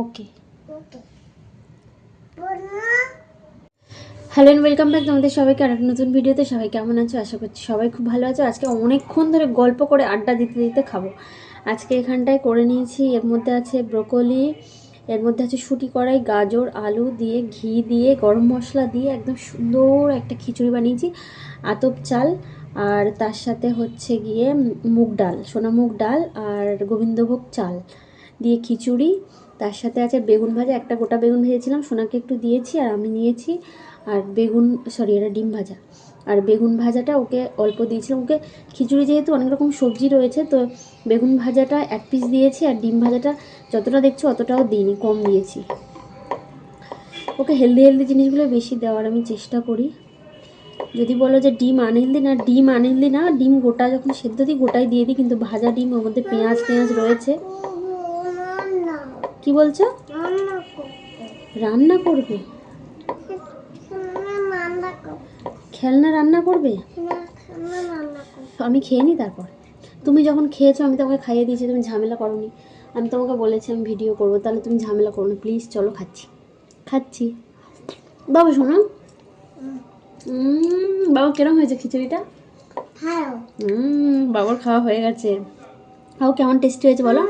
Okay hello and welcome back তোমাদের সবাইকে আর একটা নতুন ভিডিওতে। সবাই কেমন আছো? আশা করছি সবাই খুব ভালো আছো। আজকে অনেকক্ষণ ধরে গল্প করে আড্ডা দিতে দিতে খাব। আজকে এখানটায় করে নিয়েছি। এর মধ্যে আছে ব্রোকলি এর মধ্যে আছে শুটি কড়াই, গাজর, আলু দিয়ে, ঘি দিয়ে, গরম মশলা দিয়ে একদম সুন্দর একটা খিচুড়ি বানিয়েছি, আতপ চাল আর তার সাথে হচ্ছে গিয়ে মুগ ডাল, সোনা মুগ ডাল আর গোবিন্দভোগ চাল দিয়ে খিচুড়ি। তার সাথে আছে বেগুন ভাজা, একটা গোটা বেগুন ভেজেছিলাম, সোনাকে একটু দিয়েছি আর আমি নিয়েছি। আর বেগুন সরি এটা ডিম ভাজা। আর বেগুন ভাজাটা ওকে অল্প দিয়েছিলাম। ওকে খিচুড়ি যেহেতু অনেক রকম সবজি রয়েছে, তো বেগুন ভাজাটা এক পিস দিয়েছি আর ডিম ভাজাটা যতটা দেখছ অতটাও দিইনি, কম দিয়েছি। ওকে হেলদি হেলদি জিনিসগুলো বেশি দেওয়ার আমি চেষ্টা করি। যদি বলো যে ডিম আনহেলদি না, ডিম আনহেলদি না, ডিম গোটা যখন সেদ্ধ দিই, গোটাই দিয়ে দিই, কিন্তু ভাজা ডিম ওর মধ্যে পেঁয়াজ পেঁয়াজ রয়েছে। কি বলছো? রান্না করবে রান্না করতে খেলনা রান্না করবে? আমি খেয়ে নিই তারপর। তুমি যখন খেয়েছো আমি তোমাকে খাইয়ে দিয়েছি তুমি ঝামেলা করোনি। আমি তোমাকে বলেছি আমি ভিডিও করব। তাহলে তুমি ঝামেলা করো না প্লিজ চলো খাচ্ছি। খাচ্ছি। বাবা শোনো। বাবা কেরম হয়েছে খিচুড়িটা? বাবার খাওয়া হয়ে গেছে। খাও কেমন টেস্টি হয়েছে বলো?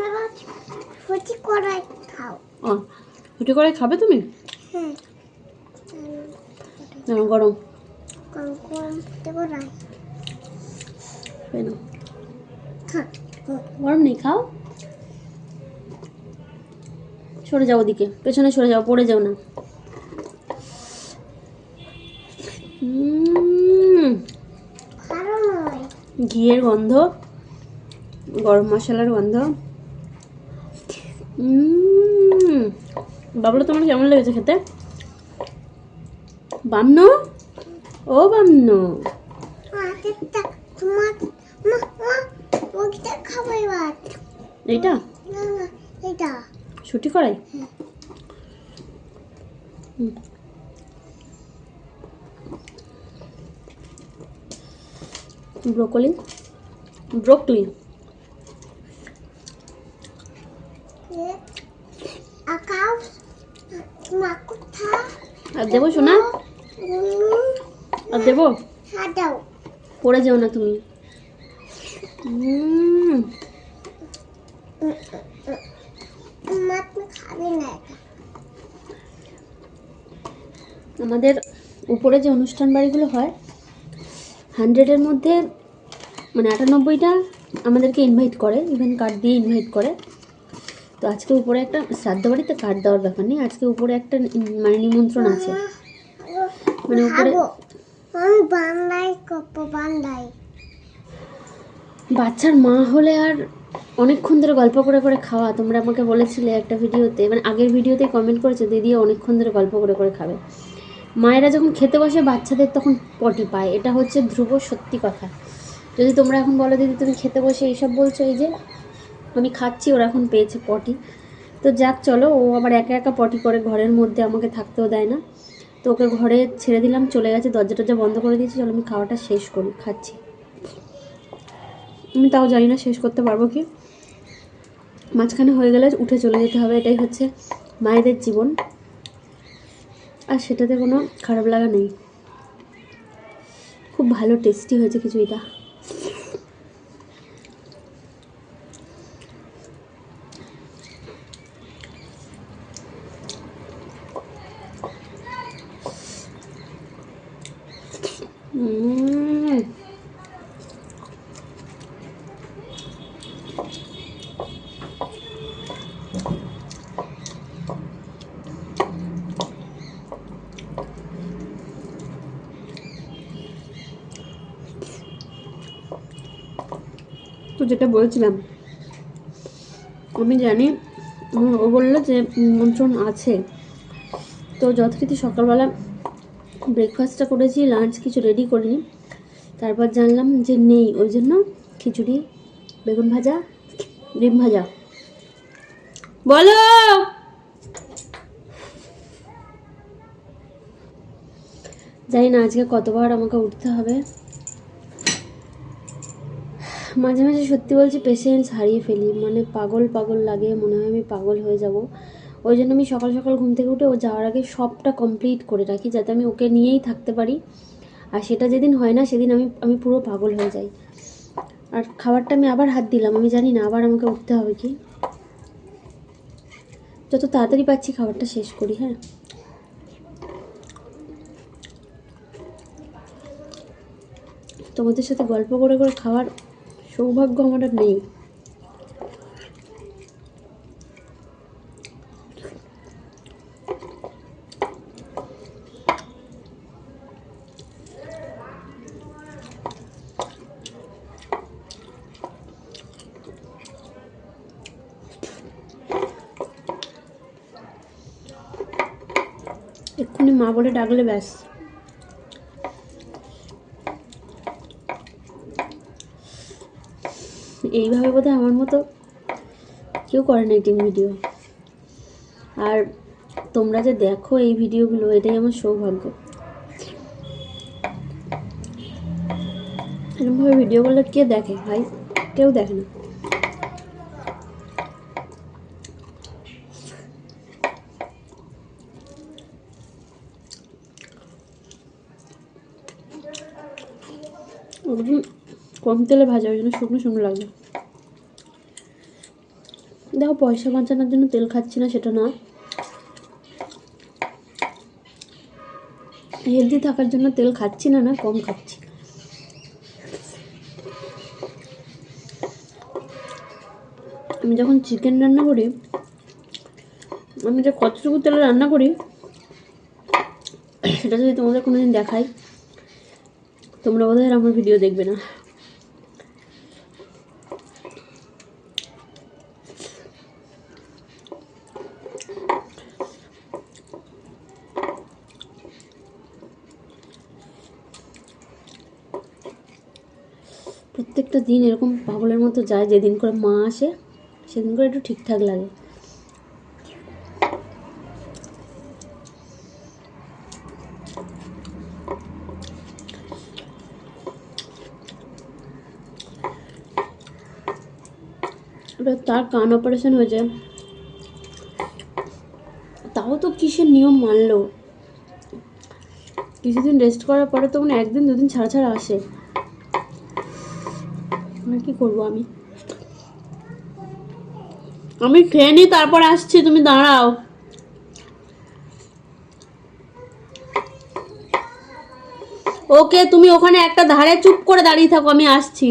খাও। ও রুটি করে খাবে তুমি? হ্যাঁ গরম কম কম ফুটে করাই খেয়ে নাও। খা গরম নেই খাও। সরে যাও ওদিকে পেছনে সরে যাও পড়ে যাও না। ঘিয়ের গন্ধ গরম মশলার গন্ধ। বাবলু তোমার কেমন লেগেছে খেতে? বামন? ও এবার এইটা ছুটি করাই ব্রোকলি ব্রোকলি আর দেবো শোনা আর দেবো? পড়ে যাও না তুমি। আমাদের উপরে যে অনুষ্ঠান বাড়িগুলো হয় হান্ড্রেডের মধ্যে মানে আটানব্বইটা আমাদেরকে ইনভাইট করে ইভেন কার্ড দিয়ে ইনভাইট করে। তো আজকে উপরে একটা শ্রাদ্ধ বাড়িতে কার্ড দেওয়ার ব্যাপার নেই আজকে উপরে একটা মানে নিমন্ত্রণ আছে। মানে উপরে আমি করব বান্দাই বাচ্চার মা হলে আর অনেকক্ষণ ধরে গল্প করে করে খাওয়া। তোমরা আমাকে বলেছিলে একটা ভিডিওতে মানে আগের ভিডিওতে কমেন্ট করেছ, দিদি অনেকক্ষণ ধরে গল্প করে করে খাবে। মায়েরা যখন খেতে বসে, বাচ্চাদের তখন পটি পায়। এটা হচ্ছে ধ্রুব সত্যি কথা। যদি তোমরা এখন বলো, দিদি তুমি খেতে বসে এইসব বলছো, এই যে আমি খাচ্ছি, ওরা এখন পেয়েছে পটি তো যাক, চলো, ও আবার একা একা পটি করে, ঘরের মধ্যে আমাকে থাকতেও দেয় না। তো ওকে ঘরে ছেড়ে দিলাম, চলে গেছে দরজা টরজা বন্ধ করে দিয়েছি, চলো আমি খাওয়াটা শেষ করি, খাচ্ছি। আমি তাও জানি না শেষ করতে পারব কি। মাঝখানে হয়ে গেলে উঠে চলে যেতে হবে, এটাই হচ্ছে মায়েদের জীবন। আর সেটাতে কোনো খারাপ লাগা নেই। খুব ভালো টেস্টি হয়েছে খিচুড়িটা। যেটা বলছিলাম, আমি জানি ও বলল যে নিমন্ত্রণ আছে। তো যথারীতি সকালবেলা ব্রেকফাস্টটা করেছি লাঞ্চ কিছু রেডি করিনি। তারপর জানলাম যে নেই, ওই জন্য খিচুড়ি, বেগুন ভাজা, ডিম ভাজা। বলো! জানি না, আজকে কতবার আমাকে উঠতে হবে। মাঝে মাঝে সত্যি বলছি পেশেন্স হারিয়ে ফেলি। মানে পাগল পাগল লাগে, মনে হয় আমি পাগল হয়ে যাব। ওই জন্য আমি সকাল সকাল ঘুম থেকে উঠে ও যাওয়ার আগে সবটা কমপ্লিট করে রাখি, যাতে আমি ওকে নিয়েই থাকতে পারি। আর সেটা যেদিন হয় না, সেদিন আমি আমি পুরো পাগল হয়ে যাই। আর খাবারটা আমি আবার হাত দিলাম, আমি জানি না, আবার আমাকে উঠতে হবে কি? যত তাড়াতাড়ি পাচ্ছি খাবারটা শেষ করি হ্যাঁ। তোমাদের সাথে গল্প করে করে খাওয়ার সৌভাগ্য আমার নেই। এক্ষুনি মা বলে ডাকলে ব্যাস। এইভাবে বোধহয় আমার মতো কেউ করে না এডিটিং ভিডিও আর তোমরা যে দেখো এই ভিডিওগুলো এটাই আমার সৌভাগ্য। এরকমভাবে ভিডিও করলে কে দেখে ভাই? কেউ দেখে না। কম তেলে ভাজা, ওই জন্য শুকনো শুকনো লাগবে দেখো, পয়সা বাঁচানোর জন্য তেল খাচ্ছি না, সেটা না হেলদি থাকার জন্য তেল খাচ্ছি না না, কম খাচ্ছি। আমি যখন চিকেন রান্না করি, আমি যে কতটুকু তেলে রান্না করি, সেটা যদি তোমাদের কোনোদিন দেখাই, তোমরা বোধহয় আমার ভিডিও দেখবে না। প্রত্যেকটা দিন এরকম পাগলের মতো যায়, যেদিন করে মা আসে, সেদিন করে একটু ঠিকঠাক লাগে। তার কান অপারেশন হয়েছে। তাও তো কিসের নিয়ম মানলো? কিছুদিন রেস্ট করার পরে তো মানে একদিন দুদিন ছাড়া ছাড়া আসে। আর কি করব আমি? আমি খেয়ে নিই, তারপর আসছি, তুমি দাঁড়াও। ওকে, তুমি ওখানে একটা ধারে চুপ করে দাঁড়িয়ে থাকো, আমি আসছি।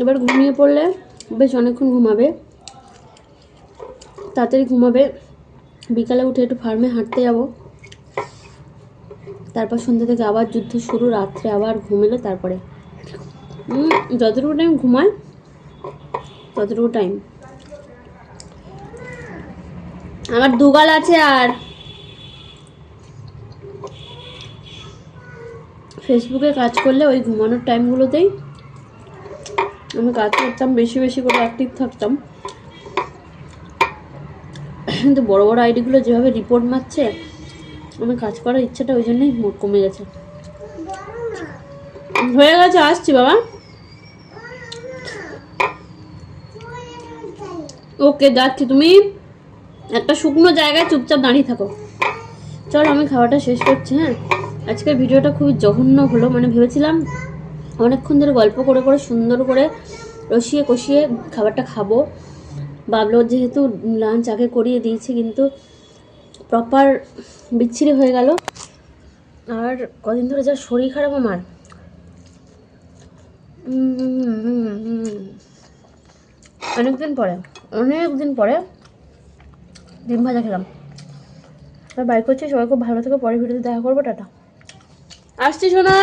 এবার ঘুমিয়ে পড়লে বেশ অনেকক্ষণ ঘুমাবে। তাড়াতাড়ি ঘুমাবে। বিকালে উঠে একটু ফার্মে হাঁটতে যাব। তারপর সন্ধ্যা থেকে আবার যুদ্ধ শুরু, রাত্রে আবার ঘুমেলে তারপরে। যতটুকু টাইম ঘুমায় ততটুকু টাইম আমার দুগাল আছে আর ফেসবুকে কাজ করলে ওই ঘুমানোর টাইমগুলোতেই আমি কাজ করতাম, বেশি বেশি করে অ্যাক্টিভ থাকতাম। কিন্তু বড় বড় আইডিগুলো যেভাবে রিপোর্ট মারছে আমি কাজ করার ইচ্ছাটা ওই জন্যই কমে গেছে। হয়ে গেছে, আসছি বাবা। ওকে, যাচ্ছি। তুমি একটা শুকনো জায়গায় চুপচাপ দাঁড়িয়ে থাকো। চল, আমি খাওয়াটা শেষ করছি হ্যাঁ? আজকের ভিডিওটা খুবই জঘন্য হলো মানে ভেবেছিলাম অনেকক্ষণ ধরে গল্প করে করে, সুন্দর করে রসিয়ে কষিয়ে খাবারটা খাব। বাবলোর যেহেতু লাঞ্চ আগে করিয়ে দিয়েছি, কিন্তু প্রপার বিচ্ছিরি হয়ে গেল। আর কদিন ধরে যা শরীর খারাপ আমার। অনেকদিন পরে অনেক দিন পরে ডিম ভাজা খেলাম। আর বাই করছি, সবাই খুব ভালো থেকে পরে ভিডিওতে দেখা করব, টাটা। আসছি শোনা